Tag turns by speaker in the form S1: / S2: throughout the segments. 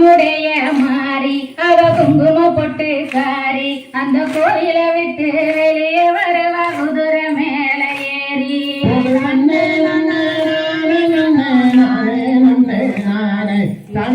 S1: நம்முடைய மாறி அவ குங்கும பொட்டுக்காரி அந்த கோயில விட்டு வெளியே வரவா குதிரை மேல ஏறி.
S2: தன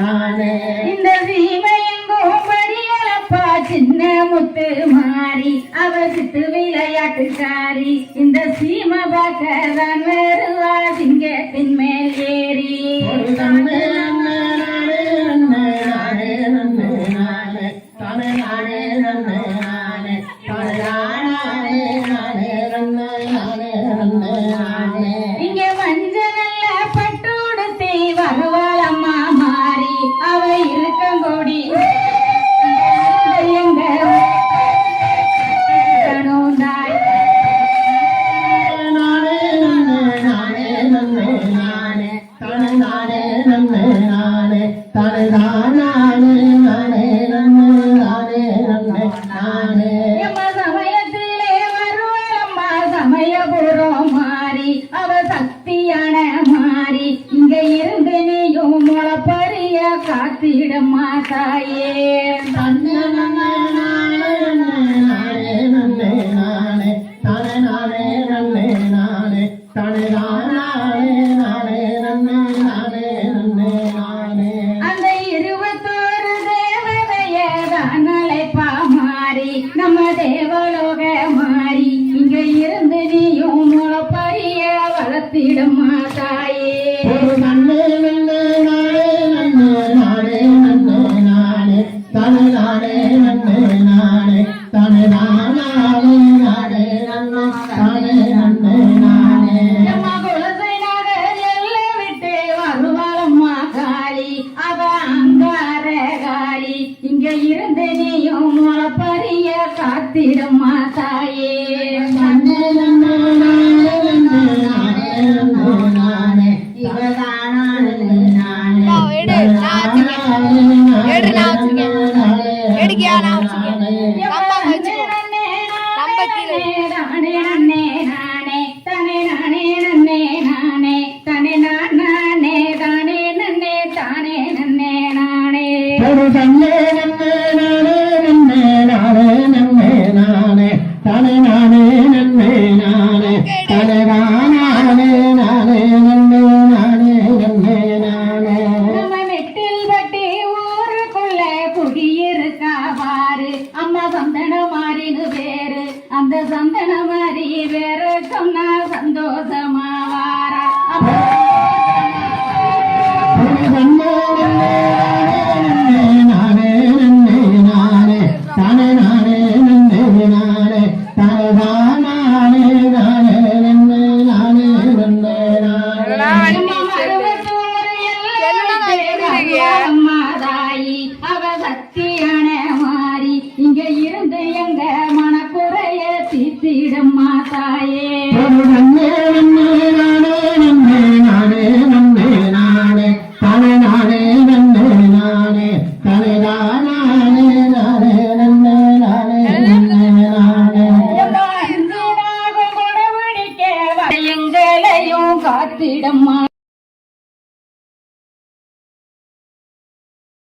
S2: மானே
S1: இந்த சீமையின் கோபடியலப்பா சின்ன முத்து மாறி அவ சித்து விளையாட்டுக்காரி இந்த சீமை பார்க்க தான் வருவா சிங்கத்தின் மேல் ஏறி.
S2: நானே தானே நானே நன்மை நானே தானே தானே நானே நன்மை நானே நன்மை நானே
S1: சமயத்திலே வருவம்மா சமயபுரம் மாறி அவ சக்தியான மாறி இங்க இருந்து நீயும்
S2: நானே நானே நானே நானே
S1: நம்ம தேவலோக மாறி இங்க இருந்து நீயும் முளப்பரிய வளர்த்திடும் தாயே இங்க இருந்து நீயும் முளப்பறிய காத்திடும்
S2: மாதாயே. அளித்திடம்மா தாயே நன்னே நன்னே நானே நன்னே நானே
S1: நன்னே நானே. தலை நானே. நன்னே நானே
S2: தலை நானே நானே. நன்னே நானே நன்னே காத்திடம்மா